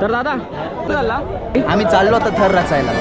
तर दादा आम्ही चाललो आता थर रचायला.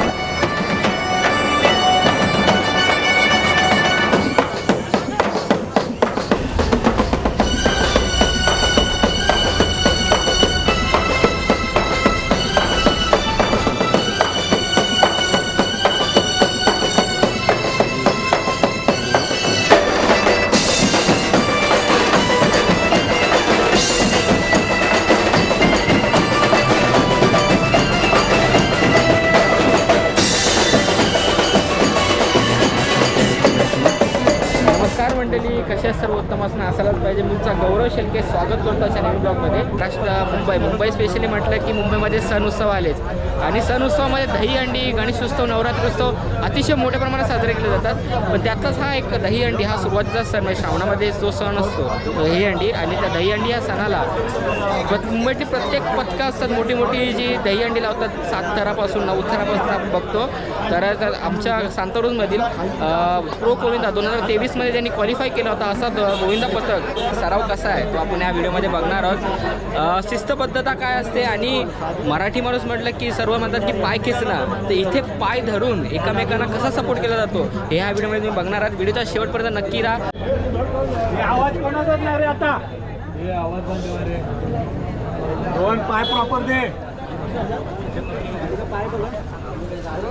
Oscar. मंडळी कशा सर्वोत्तम असणं असायलाच पाहिजे. मुलचा गौरव शेलके स्वागत करतो अशा नवीन ब्लॉगमध्ये. राष्ट्र मुंबई. मुंबई स्पेशली म्हटलं की मुंबईमध्ये सण उत्सव आलेच. आणि सण उत्सवामध्ये दहीहंडी नवरात्र उत्सव अतिशय मोठ्या प्रमाणात साजरे केले जातात. पण त्यातलाच हा एक दहीहंडी हा सुरुवातीचा सण म्हणजे श्रावणामध्ये जो सण असतो दही दहीहंडी आणि त्या दहीहंडी या सणाला प्र- मुंबईतली प्रत्येक पथकं असतात. मोठी मोठी जी दहीहंडी लावतात. सात थरापासून नऊ थरापासून आपण बघतो. तर आमच्या सांतरोजमधील प्रो कोविंदा दोन हजार तेवीसमध्ये त्यांनी क्वालिफाय केला होता असा द- गोविंदा पथक. सराव कसा आहे? तो आपण या व्हिडिओमध्ये बघणार आहोत. शिस्तबद्धता काय असते? आणि मराठी माणूस म्हटलं की सर्व म्हणतात की पाय खेचणं. तर इथे पाय धरून एकमेकांना कसा सपोर्ट केला जातो? हे ह्या व्हिडिओमध्ये तुम्ही बघणार आहात. व्हिडिओचा शेवटपर्यंत नक्की राहा. आवाज कोणाचाच नाही रे आता? हे आवाज दोन पाय प्रॉपर दे.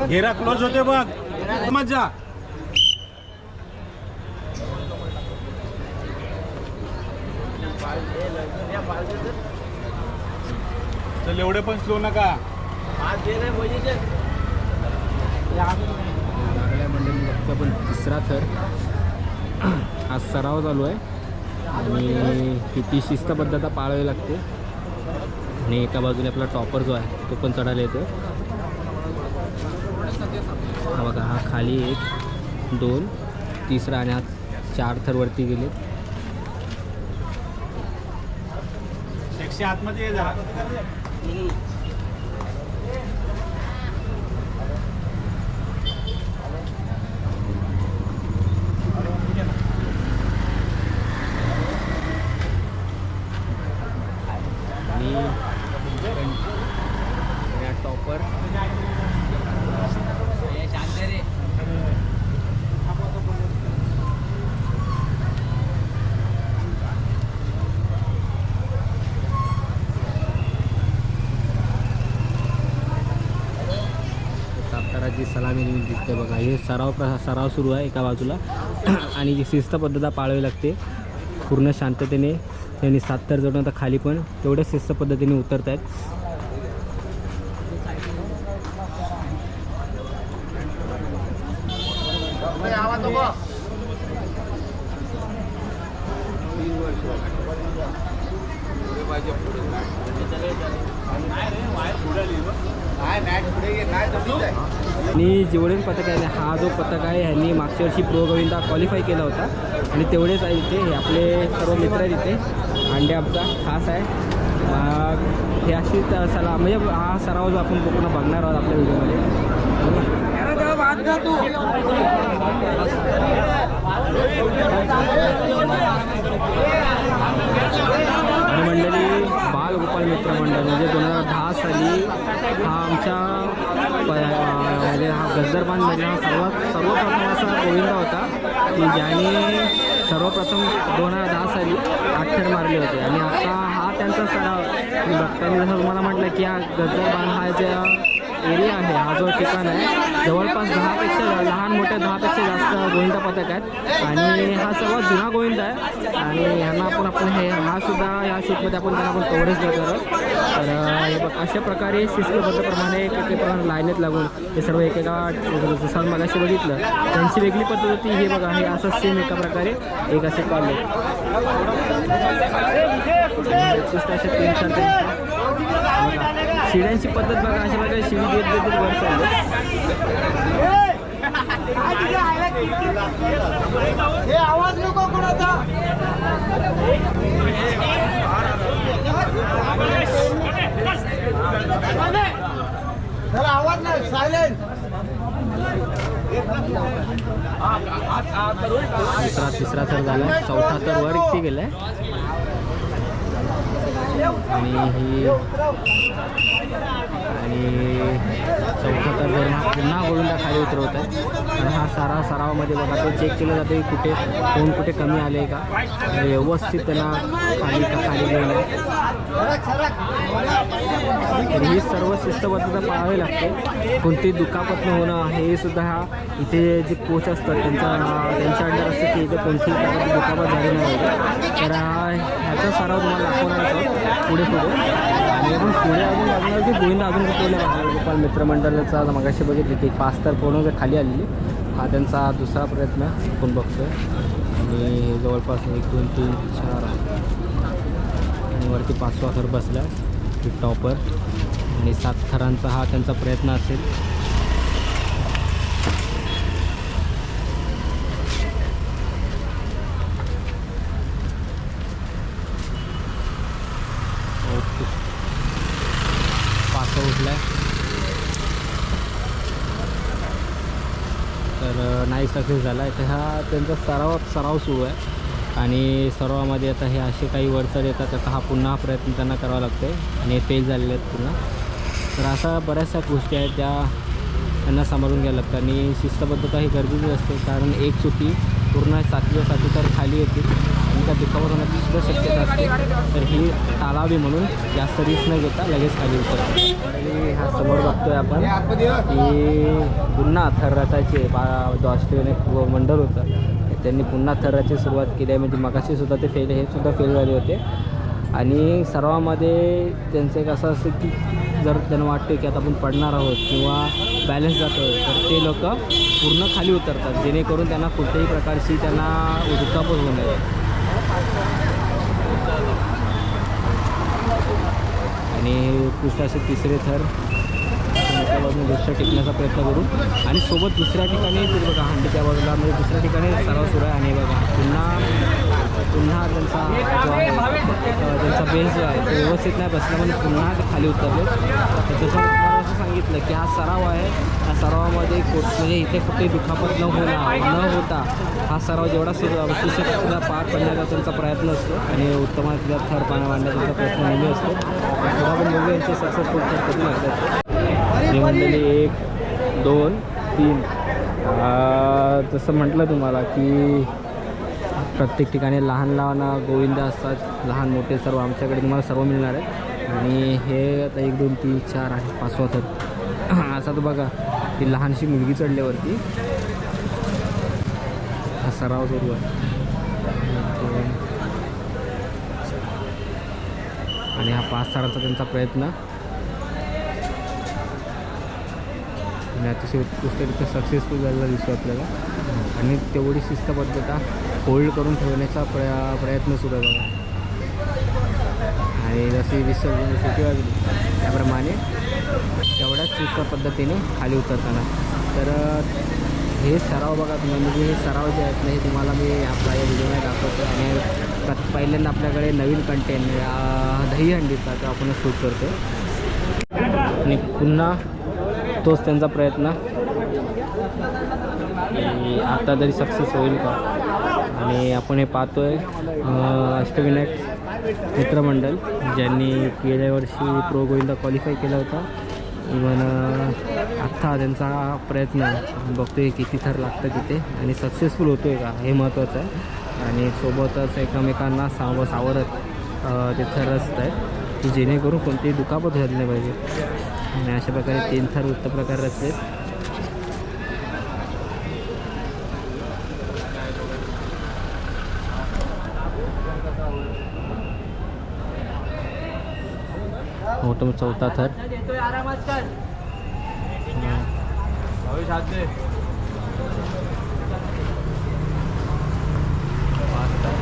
घेरा क्लोज होते बघ. मजा. चल एवढे पण स्लो नका. लागल्या मंडळी बघतो पण तिसरा थर. हा सराव चालू आहे. आणि किती शिस्तबद्धता पाळावी लागते. आणि एका बाजूने आपला टॉपर जो आहे तो पण चढायला येतो हा बघा हा खाली एक दोन तिसरा आणि हा चार थरवरती गेले आतमध्ये जरा आणि या टॉपर साताराची हे बघा. हे सराव प्र सराव सुरू आहे एका बाजूला. आणि जी शिस्त पद्धता पाळावी लागते पूर्ण शांततेने. त्यांनी सात तर जोडून आता खाली पण तेवढ्याच शिस्त पद्धतीने उतरत आहेत आणि जेवढे पथक आहे. हा जो पथक आहे ह्यांनी मागच्या वर्षी प्रो गोविंदा क्वालिफाय केला होता. आणि तेवढेच आहे इथे हे आपले सर्व मित्र आहेत इथे. अंडे आमचा खास आहे. मग हे अशीच सला म्हणजे हा सराव जो आपण पूर्ण बघणार आहोत आपल्या व्हिडिओमध्ये. आणि मंडळी बालगोपाल मित्र मंडळ म्हणजे दोन हजार दहा साली हा आमच्या प- म्हणजे हा गजरबांधमध्ये हा सर्वात सर्वप्रथम असा गोविंदा होता की ज्याने सर्वप्रथम दोन हजार दहा साली आठखेड मारले होते. आणि आता हा त्यांचा सराव मी जसं तुम्हाला म्हटलं की हा गजरबांध हा ज्या एरिया आहे. हा जो ठिकाण आहे जवळपास दहापेक्षा लहान मोठ्या दहापेक्षा जास्त गोविंदा पथक आहेत. आणि हा सर्वात जुना गोविंदा आहे. आणि ह्यांना आपण आपण हे हा सुद्धा या शूटमध्ये आपण त्यांना आपण कव्हरेज देत आहोत. तर हे बघ अशा प्रकारे शिस्तबद्धप्रमाणे एक एक प्रमाणे लाईनीत लागून हे सर्व एकेका जसं मगाशी बघितलं त्यांची वेगळी पद्धत होती हे बघा हे असं सेम एका प्रकारे एक असे कॉल असे तीन चार शिड्यांची पद्धत बघा अशा प्रकारे शिडी देत देत वर चालले. आवाज नको कोणाचा. त्याला आवाज नाही सायलेंट तिसरा तिसरा तर झाला चौथा तर वर इथे गेलाय. आणि ही आणि चौथा तर हा पुन्हा गोविंदा खाली उतरवत आहे. कारण हा सारा सरावामध्ये बघा तो चेक केलं जातं की कुठे कोण कुठे कमी आले का? म्हणजे व्यवस्थित त्यांना खाली का खाली गेलं तर ही सर्व शिस्तबद्धता पाळावी लागते. कोणती दुखापत न होणं हे सुद्धा हा इथे जे कोच असतात त्यांचा त्यांच्या अंडर असतं की इथे कोणतीही दुखापत झाली नाही. तर हा ह्याचा सराव तुम्हाला दाखवणार आहोत पुढे पुढे. आणि आपण पुढे अजून बघणार की गोविंदा अजून कुठे गोपाल मित्रमंडळाचा मगाशी बघितले की पाच तर पूर्ण खाली आलेली. हा त्यांचा दुसरा प्रयत्न आपण बघतोय. आणि हे जवळपास एक दोन तीन चार आणि वरती पाचवा थर बसला टॉपर आणि सात थरांचा हा त्यांचा प्रयत्न असेल ओके पाचवा उठला तर अ, नाही सक्सेस झाला आहे. तर हा त्यांचा सराव सराव सुरू आहे. आणि सरावामध्ये आता हे असे काही वरचढ येतात. आता हा पुन्हा प्रयत्न त्यांना करावा लागतो आहे आणि फेल झालेले आहेत पुन्हा तर अशा बऱ्याचशा गोष्टी आहेत त्या त्यांना सांभाळून घ्यायला लागतात. आणि शिस्तबद्धता ही गरजेची असते. कारण एक चुकी पूर्ण सातव्यासाठी तर खाली येते. त्या दुखावर होण्याची सुद्धा शक्यता असते. तर ही टाळावी म्हणून जास्त रिस्क न घेता लगेच खाली उतरते. आणि हा समोर बघतोय आपण की पुन्हा थर रचायचे बा जो ऑस्ट्रेलियन एक मंडळ होतं त्यांनी पुन्हा थराची सुरुवात केली आहे. म्हणजे मगाशी सुद्धा ते फेल हे सुद्धा फेल झाले होते. आणि सर्वामध्ये त्यांचं एक असं असतं की जर त्यांना वाटतं की आता आपण पडणार आहोत किंवा बॅलन्स जातो तर ते लोक पूर्ण खाली उतरतात. जेणेकरून त्यांना कुठल्याही प्रकारची त्यांना दुखापत होऊ नये. आणि कृष्णाचे असे तिसरे थर. एका बाजूने दुसऱ्या टिकण्याचा प्रयत्न करू. आणि सोबत दुसऱ्या ठिकाणी बघा हंडीच्या बाजूला म्हणजे दुसऱ्या ठिकाणी सराव सुरू आहे. आणि बघा पुन्हा पुन्हा त्यांचा त्यांचा बेस जो आहे तो व्यवस्थित नाही बसला म्हणजे पुन्हा खाली उतरले. त्याच्यासाठी सांगितलं की हा सराव आहे. या सरावामध्ये को म्हणजे इथे कुठे दुखापत न होणार न होता हा सराव जेवढा सु सुशिक्षितला पार पडण्याचा त्यांचा प्रयत्न असतो आणि उत्तमातल्या थर पाण्या मांडण्याचा त्यांचा प्रयत्न नेहमी असतो. पुढे आपण बघूया यांचे सक्सेसफुल थर कधी लागतात ही एक दोन तीन. जसं म्हटलं तुम्हाला की प्रत्येक ठिकाणी लहान लहान गोविंद असतात. लहान मोठे सर्व आमच्याकडे तुम्हाला सर्व मिळणार आहे आणि हे आता एक दोन तीन चार आणि पाचवा तर असा तो बघा. ती लहानशी मुलगी चढल्यावरती. हा सराव सुरू आहे. आणि हा पाच सरांचा त्यांचा प्रयत्न. आणि अतिशय उत्कृष्टरित्या सक्सेसफुल झालेला दिसतो आपल्याला. आणि तेवढी शिस्तबद्धता होल्ड करून ठेवण्याचा प्रया प्रयत्न सुरू आहे आणि जशी विसर्जन सुटी वाजली. त्याप्रमाणे तेवढ्याच सुस्त पद्धतीने खाली उतरताना. तर हे सराव बघा तुम्ही. म्हणजे हे सराव जे आहेत ना हे तुम्हाला मी आपला या व्हिडिओमध्ये दाखवतो आणि प्रत- पहिल्यांदा आपल्याकडे नवीन कंटेंट म्हणजे, दही हंडीचा तो आपण शूट करतो आणि पुन्हा तोच त्यांचा प्रयत्न. की आता तरी सक्सेस होईल का? आणि आपण हे पाहतो आहे अष्टविनायक मित्रमंडळ ज्यांनी गेल्या वर्षी प्रो गोविंदा क्वालिफाय केला होता. इवन आत्ता त्यांचा प्रयत्न बघतोय किती थर लागतं तिथे आणि सक्सेसफुल होतो आहे का हे महत्त्वाचं आहे. आणि सोबतच एकमेकांना साव सावरत ते थर असत आहेत की जेणेकरून कोणतीही दुखापत झाली नाही पाहिजे. आणि अशा प्रकारे तीन थर उत्तम प्रकार रचलेत. मोठं चौथा थर. पाच थर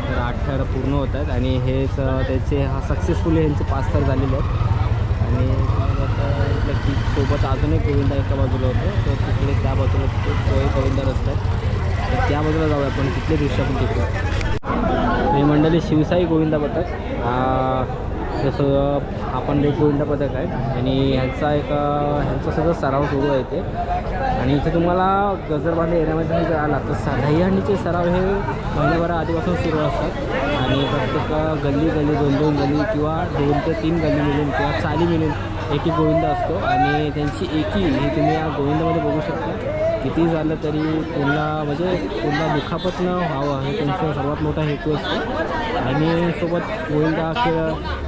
तर आठ थर पूर्ण होत आहेत आणि हेच त्याचे हा सक्सेसफुली ह्यांचे पाच थर झालेले आहेत आणि तुम्हाला आता इथलं की सोबत अजून एक गोविंदा एका बाजूला होतो. तो तिकडे त्या बाजूला तो तो एक गोविंदा रस्ता आहे. तर त्या बाजूला जाऊया आपण तिथले दृश्य आपण तिकडे हे मंडळी शिवसाई गोविंदा पथक. जसं आपण एक गोविंदा पथक आहे. आणि ह्यांचा एक ह्यांचा सगळं सराव सुरू आहे ते आणि इथे तुम्हाला गजरबांधे एरियामध्ये जर आला तर सा दहीहंडीचे सराव हे महिन्याभरा आधीपासून सुरू असतात. आणि प्रत्येक गल्ली गल्ली दोन दोन गल्ली किंवा दोन ते तीन गल्ली मिळून किंवा चाली मिळून एकी गोविंद गोविंदा असतो आणि त्यांची एकी हे तुम्ही या गोविंदामध्ये बघू शकता. किती झालं तरी पुन्हा म्हणजे पुन्हा दुखापत न व्हावं हे त्यांचा सर्वात मोठा हेतू असतो. आणि सोबत गोविंदा खेळ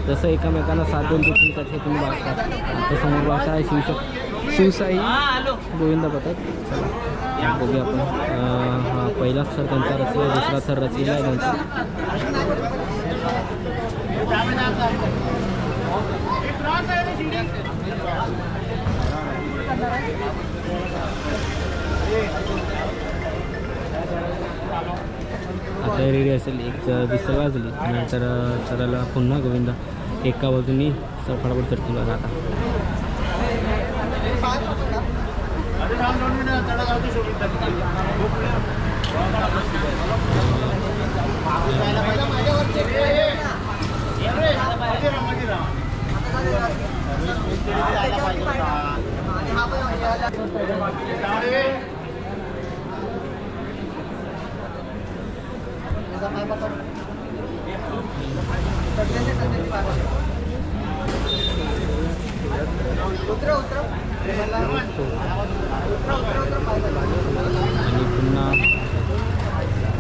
जसं एकमेकांना साथ देऊन ते खेळतात हे तुम्ही बघता. आता समोर बघताय शिवश शिवसाई गोविंदा पथक चला बघूया आपण. हा पहिला थर त्यांचा रचला दुसरा थर रचलेला आहे त्यांचा. आता रेडी असेल एक विसर वाजली नंतर सराला पुन्हा गोविंदा एका बाजूनी सर फटाफट चढतील बघा आता. आणि पुन्हा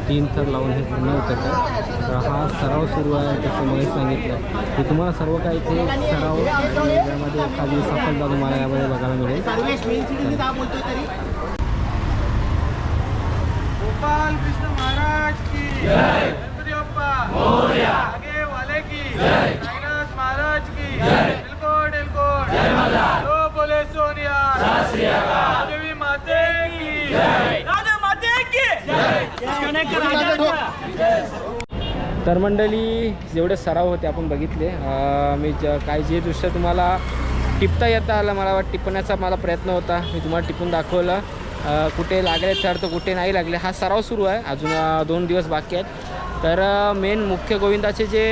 तीन थर लावून हे पुन्हा उतरतात तर हा सराव सुरू आहे जसं महेश सांगितलं. की तुम्हाला सर्व काही इथे सराव यामध्ये एखादी सफलता तुम्हाला यामध्ये बघायला मिळेल. गोपाल कृष्ण महाराज तर मंडळी जेवढे सराव होते आपण बघितले मी ज काय जे दृश्य तुम्हाला टिपता येता आलं मला वाटतं टिपण्याचा मला प्रयत्न होता. मी तुम्हाला टिपून दाखवलं. कुठे लागले तर तर कुठे नाही लागले. हा सराव सुरू आहे. अजून दोन दिवस बाकी आहेत. तर मेन मुख्य गोविंदाचे जे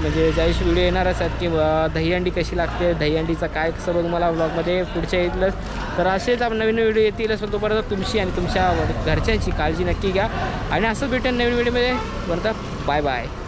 म्हणजे ज्यावेळेस व्हिडिओ येणारच आहेत की दहीहंडी कशी लागते दहीहंडीचा काय सर्व तुम्हाला ब्लॉगमध्ये पुढच्या येतीलच तर असेच आपण नवीन व्हिडिओ येतीलच पण तोपर्यंत तुमची आणि तुमच्या घरच्यांची काळजी नक्की घ्या. आणि असंच भेटेल नवीन व्हिडिओमध्ये. बरं Bye bye.